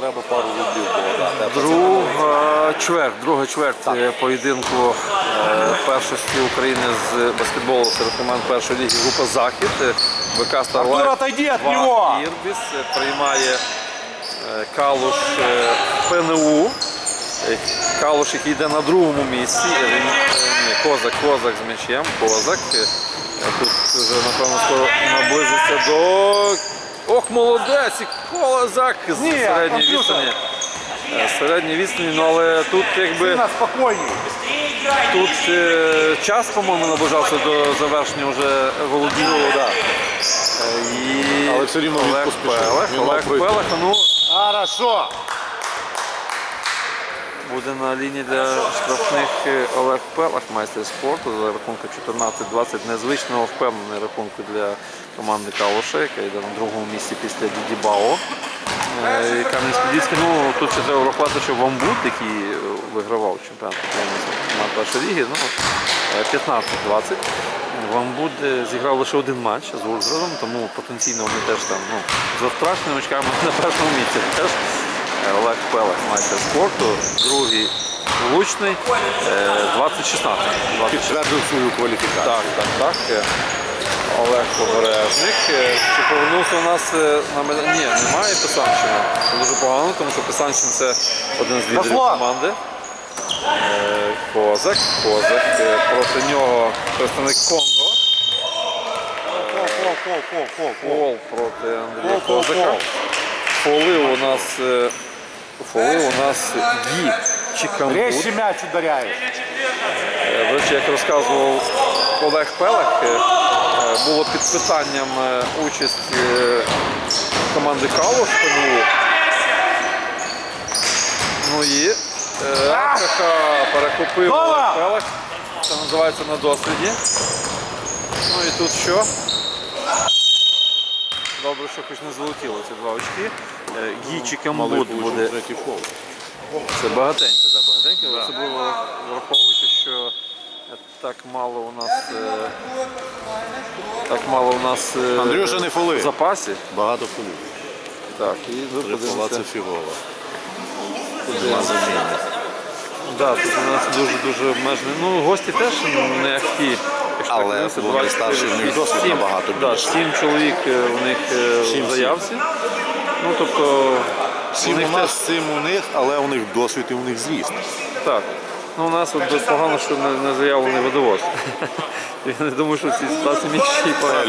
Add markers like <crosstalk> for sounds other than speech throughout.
треба пару рублів було. Друга чверть, друга чверть е, поєдинку е, першості України з баскетболу серед команд першої ліги група Захід. Е, ВК Артур, Старлайт отойди от 2 него! Ірбіс приймає Калуш ПНУ. Калуш, який йде на другому місці. Козак, Козак з м'ячем. Козак. Тут вже, напевно, скоро наблизиться до. Ох, молодець! І Козак з Ні, середньої комп'ютер. відстані. Е, Середній відстані, ну але тут якби Сильно, спокойней. тут е, час, по-моєму, наближався до завершення вже володіння. Да. І Але все рівно легко Олег легко Пелех, Він мав Олег пройти. Пелех, ну Хорошо. Буде на лінії для штрафних е, Олег Пелех, майстер спорту за рахунку 14-20. Незвичного впевнений рахунку для команди Калуша, яка йде на другому місці після Діді Бао. Е, Кам'янець-Подільський, ну тут ще треба врахувати, що Вамбут, який е, вигравав чемпіонат на першій лігі, ну, е, 15-20. Вамбуд зіграв лише один матч з Ужгородом, тому потенційно вони теж там ну, за страшними очками <laughs> на першому місці. Теж Олег Пелех, майстер спорту, другий влучний, е, 20-16. Підтвердив свою кваліфікацію. так, так, так. Е, Олег Побережник. Е, Чи повернувся у нас е, на медаль? Ні, немає Писанчина. Це дуже погано, тому що Писанчин це один з лідерів команди. Е, Козак. Козак. Е, Проти нього представник Конго. Кол. Проти Андрія Козака. Фоли у нас е, фоли у нас Гі Чікамбут. Резче мяч ударяешь. Е, До речі, як розказував Олег Пелех, е, е, було під питанням участь команди Калуш ПНУ. Ну і Ахаха перехопив Нова! Олег Пелех. Це називається на досвіді. Ну і тут що? Добре, що хоч не залетіло ці два очки. Е, Гічі Малий буде це багатенько, да, багатенько, особливо враховуючи, що так мало у нас е, так мало у нас е, Андрюша, не фоли. в запасі. Багато фолів. Так, і Три фола це фігова. подивимося. Да, тут у нас дуже-дуже обмежений. Ну, гості теж не які. Але вони старші, в них досвід набагато більше. сім чоловік е, у них е, в заявці. Ну, тобто, Сім у нас, сім у них, але у них досвід і у них зріст. Так. Ну, у нас от погано, що не, заявлений водовоз. <laughs> Я не думаю, що в цій ситуації й погано,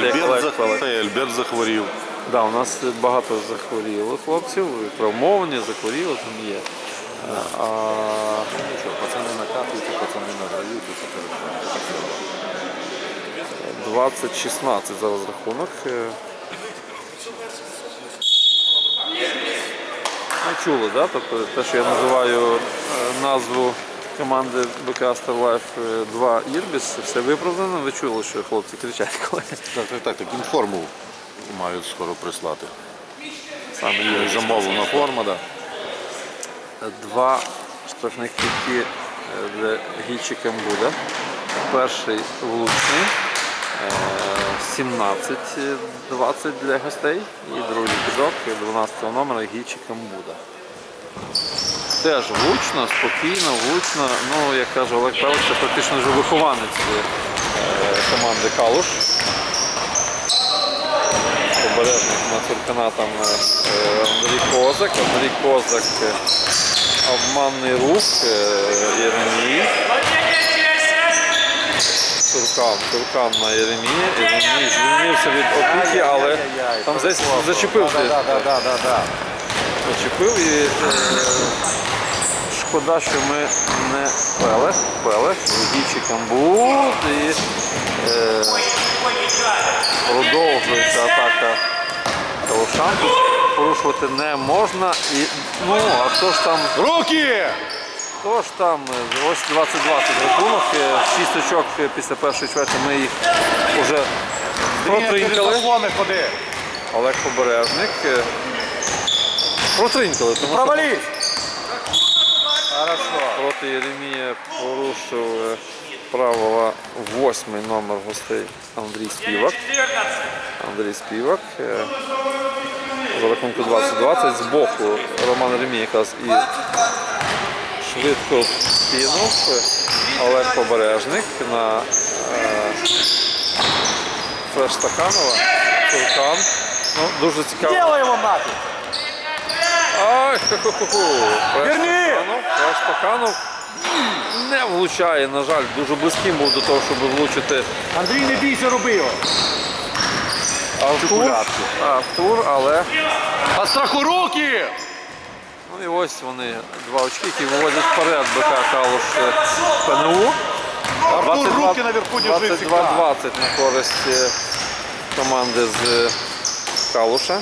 Альберт, захворів. Да, у нас багато захворіло хлопців, травмовані, захворіло, там є. А, Що, пацани накатуються, пацани награють, і це перед 20-16 зараз рахунок. Е, Ну, чули, да? тобто те, що я називаю е, назву команди БК Starlife 2 Ірбіс, все виправдано. Ви чули, що хлопці кричать, <laughs> коли Так, так, так, так, інформу мають скоро прислати. саме є Замовлена форма, так. Два штрафних кітки для Гічика буде. Перший влучний. Е, 17-20 для гостей. І другий кидок 12 номера Гічика буде. Теж влучно, спокійно, влучно. Ну, як каже Олег Павлович, це практично вже вихованець е, команди Калуш. Обережник на Цуркана там е, Андрій Козак. Андрій Козак е, обманний рух е, Єремії. Цуркан, Цуркан на Єремії. Єремій звільнився від опіки, але там десь да. Зачепив і е, шкода, що ми не Пелех, Пелех, Гічі Камбут і е, продовжується атака Калушан. Порушувати не можна. І, ну, а хто ж там, Руки! Хто ж там, ось 20-20 рахунок, е, 6 очок після першої чверті ми їх вже протринкали. Олег Побережник. Провались. Хорошо. проти Єремія порушив правила восьмий номер гостей Андрій Співак. Андрій Співак. е, за рахунку 20-20. З боку Роман Ремій якраз і швидко кинув Олег Побережник на флеш Стаханова. Туркан. Ну, дуже цікаво. Его нафиг! Ай, ху-ху-ху. Верни! Стаханов, не влучає, на жаль, дуже близьким був до того, щоб влучити Андрій, не бійся, роби його! Артур. Артур, але По страху руки! Ну і ось вони два очки, які виводять вперед БК Калуш е, ПНУ. Артур, руки наверху держи 22-20 на користь е, команди з е, Калуша.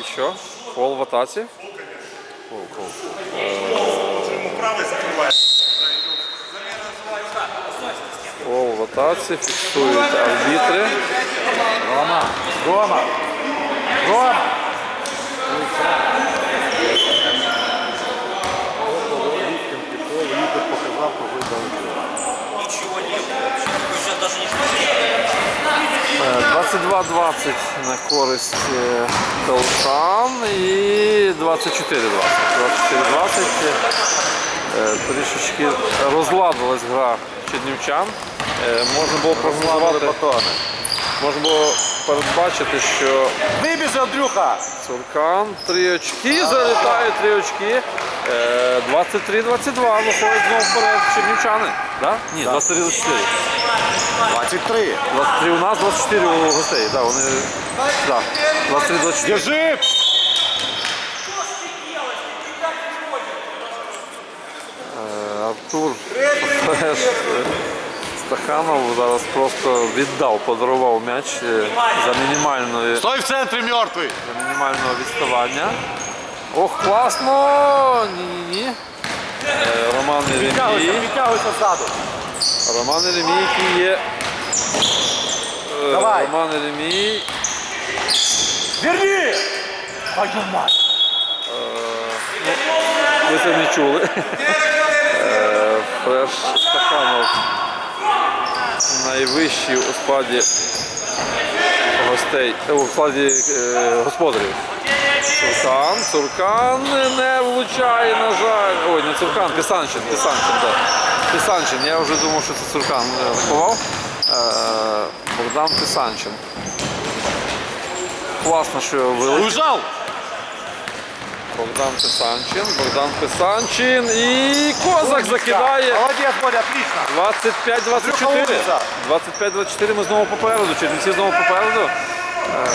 І що? Фол в атаці. Фол в атаці, фіксують арбітри. Рома! Рома! Рома! Е, 22-20 на користь е, і 24-20. 24-20. Е, Трішечки розладилась гра чернівчан. Е, Можна було прогнозувати, можна було передбачити, що Вибіжи, Андрюха! Цуркан три очки, залітає три очки. Е, 23-22 виходить знову вперед чернівчани. Да? Ні, 23-24. 23! 23 у нас, 24 у гостей. Да, вони, да, 23-24. Держи! Е, Артур <laughs> е, Стаханов зараз просто віддав, подарував м'яч е, за мінімальної Стой в центрі мертвий! за мінімального відставання. Ох, класно! Ні-ні-ні. Е, Роман Єремій. відтягуйся ззаду! Роман Єремій, який є. е, Давай. Роман Єремій. Верни! Твою мать! Ви це не чули. Е, Фреш Стаханов найвищий у складі гостей, е, у складі е, господарів. Цуркан, Цуркан не влучає, на жаль. Ой, не Цуркан, Пісанчин, Пісанчин, так. Пісанчин, я вже думав, що це Цуркан рахував. Е, Богдан Пісанчин. Класно, що вилетів. Богдан Писанчин, Богдан Писанчин і Козак закидає. Молодець, Боря, отлично! 25-24. 25-24 ми знову попереду. Чернівці знову попереду. Е,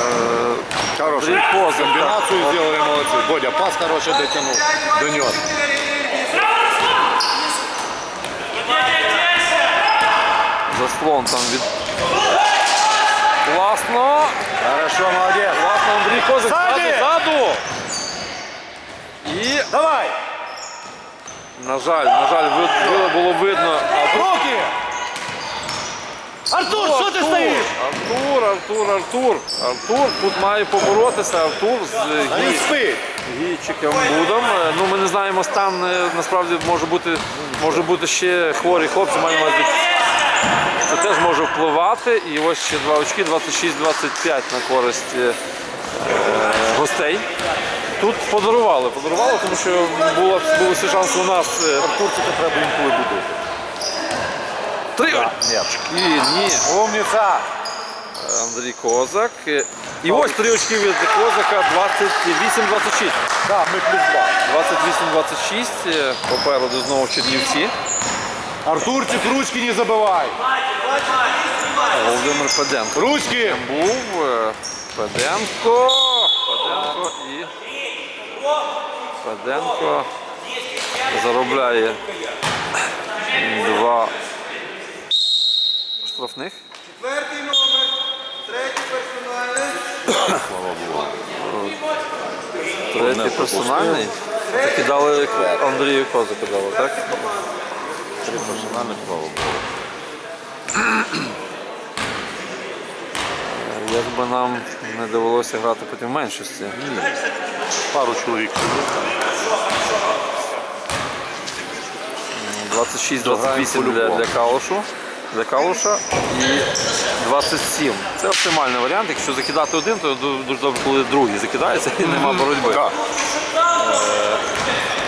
Хороший. Козак. Комбинацию сделали молодцы. Бодя, пас хороший дотянул. Донес. Заслон там від. Класно. Хорошо, молодец. Класно, Андрій Козак ззаду, ззаду. І, Давай! на жаль, на жаль, ви- ви- було видно. А Руки! Артур, що ти стоїш? Артур, Артур, Артур. Артур тут має поборотися. Артур з А Гі- спи! Гійчиком Будом. Е, Ну, ми не знаємо стан, е, насправді може бути, може бути ще хворі хлопці, маємо. Це теж може впливати. І ось ще два очки, 26-25 на користь е, е, гостей. Тут подарували, подарували, тому що було, був всі шанси у нас. е, Артурчика треба інколи бути. Три Ні. очки, ні. Умниця! Андрій Козак. Е, І ось три очки від Козака 28-26. Да, ми плюс два. 28-26. Е, Попереду знову Чернівці. Артурчик, ручки не забивай! Володимир Феденко Ручки! був. Феденко. Феденко і Феденко заробляє два штрафних. Четвертий номер, третій персональний. Слава Богу. Третій персональний. Таки дали Андрію Козаку дали, так? Три персональних, слава Богу. Якби нам не довелося грати потім в меншості. Пару чоловік. 26-28 для, для Калушу. для Калуша і 27. Це оптимальний варіант. Якщо закидати один, то дуже добре, коли другий закидається і нема боротьби. Так.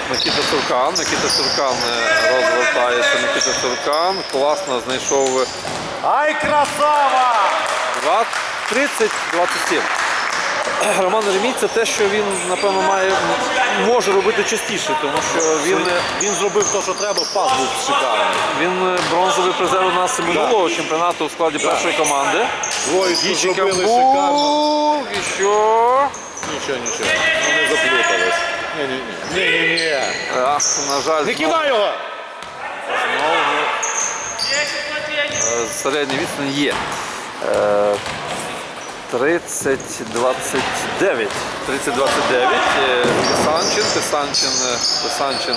Микита Суркан, Микита Суркан е, розвертається. Микита Суркан класно знайшов е, Ай, красава! 30-27. Роман Ремій це те, що він, напевно, має може робити частіше, тому що він, е, Він зробив те, що треба, пас був шикарний. він е, бронзовий призер у нас минулого чемпіонату у складі першої команди. Гічі зробили шикарно. І що? Нічого, нічого. Не заплутались. Ні-ні-ні. Ні-ні-ні. Ах, на жаль, Не кидай його! знову е, середня відстань є. Е, 30-29. 30-29. Е, Писанчин, Писанчин, Писанчин.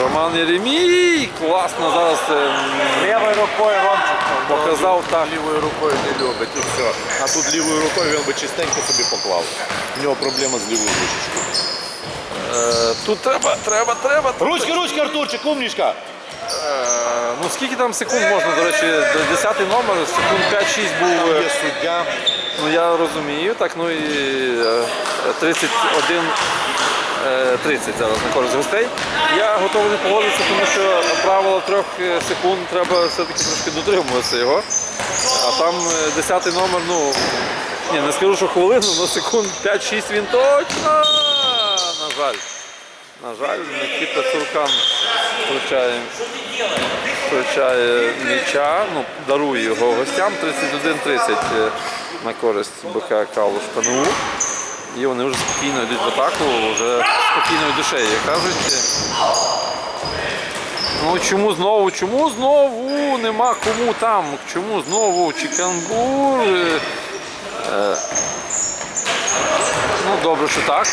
Роман Єремій. Класно зараз е, Лівою рукою Ромчик. показав так. Лівою рукою не любить і все. А тут лівою рукою він би чистенько собі поклав. У нього проблема з лівою ручечкою. Е, Тут треба, треба, треба. Ручки, ручки, Артурчик, умнічка! Е, Ну скільки там секунд можна, до речі, 10 номер, секунд 5-6 був. е, Є суддя. Ну я розумію, так, ну і е, 31 е, 30 зараз на користь гостей. Я готовий не погодитися, тому що правило трьох е, секунд треба все-таки трошки дотримуватися його. А там е, 10 номер, ну ні, не скажу, що хвилину, але секунд 5-6 він точно. На жаль. На жаль, Микита Суркан втручає, втручає м'яча, ну, дарує його гостям 31-30 е, на користь БК Калуш ПНУ. І вони вже спокійно йдуть в атаку, вже спокійною душею, як кажуть. Ну чому знову? Чому знову? Нема кому там? Чому знову Чікангур? Е, е, Ну, добре, що так.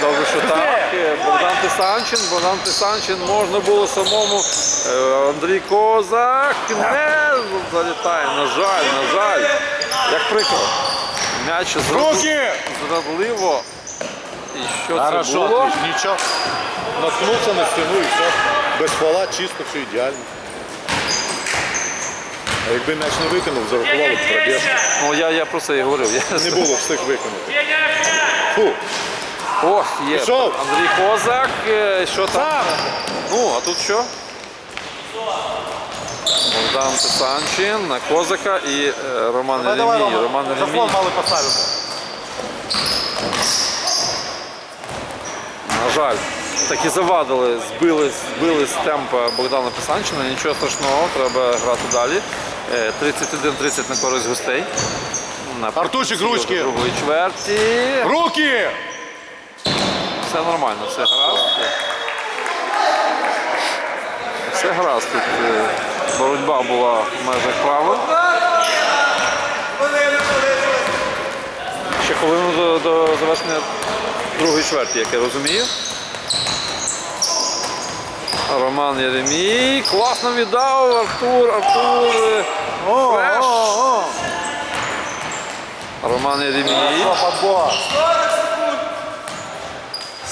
Добре, що так. Е, Богдан Писанчин, Богдан Писанчин, можна було самому. Е, Андрій Козак не залітає. На жаль, на жаль. Як прикро. М'яч зрадливо. І що це було? отлично. нічого. Наткнувся на стіну і все. Без фола, чисто, все ідеально. А якби м'яч не виконав, зарахували б пробіжку. Ну, я, я про це і говорив. Я... Не було встиг виконати. Фу. Ох, є. Пішов. Андрій Козак. Е, Що там? Ну, а тут що? Богдан Писанчин на Козака і е, Роман Ремій. Роман Ремій. мали поставити. На жаль, так і завадили, збили, збили з темпа Богдана Писанчина. Нічого страшного, треба грати далі. Е, 31-30 на користь гостей. На Артурчик, ручки. другої чверті. Руки! Все нормально, все гаразд. Все гаразд. Тут е, боротьба була в межах правил. Ще хвилину до, до завершення другої чверті, як я розумію. Роман Єремій. Класно віддав Артур, Артур. е, Фреш. Роман Єремій.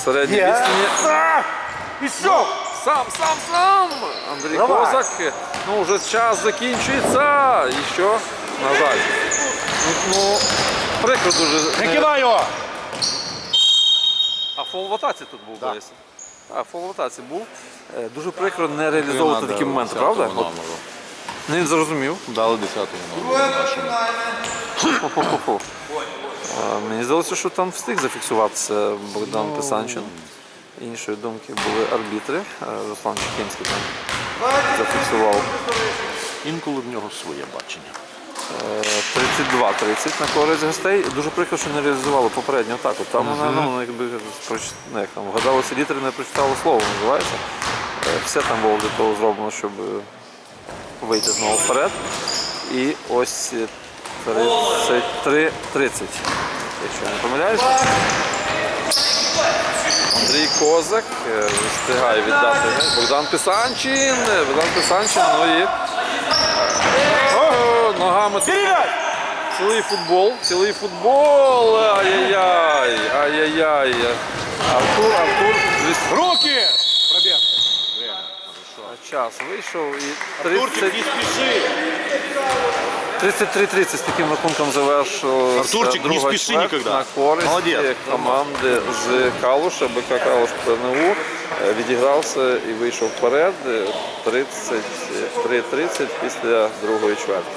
Середній Є. відстані. І що? Сам, сам, сам! Андрій Давай. Козак. Ну, вже час закінчується. І що? На жаль. Ну, ну прикро дуже. Не кидай його! А фол в атаці тут був, здається. А, фол в атаці був. Е, Дуже прикро не реалізовувати такі моменти, правда? От, ну, він зрозумів. Дали 10 номер. Хо-хо-хо. Е, Мені здалося, що там встиг зафіксуватися Богдан Писанчин. Іншої думки були арбітри. Е, Руслан Чекінський там зафіксував. Інколи в нього своє бачення. Е, 32-30 на користь гостей. Дуже прикро, що не реалізували попередню атаку. Там вона ну, якби ну, як там, вгадалося літери, не прочитало слово, називається. Е, Все там було для того зроблено, щоб е, вийти знову вперед. І ось е, 33-30, якщо не помиляюсь. Андрій Козак е, встигає віддати. Богдан Писанчин. е, Богдан Писанчин, ну і Ого, ногами тут цілий футбол, цілий футбол. Ай-яй-яй, ай-яй-яй. Артур, Артур. Руки! Час вийшов і Артурчик, 30 спіши. 33-30 з таким рахунком завершилася Артурчик, не спіши ніколи. на користь Молодець. команди з Калуша, БК Калуш ПНУ. Е, Відігрався і вийшов вперед е, 33-30 після другої чверті.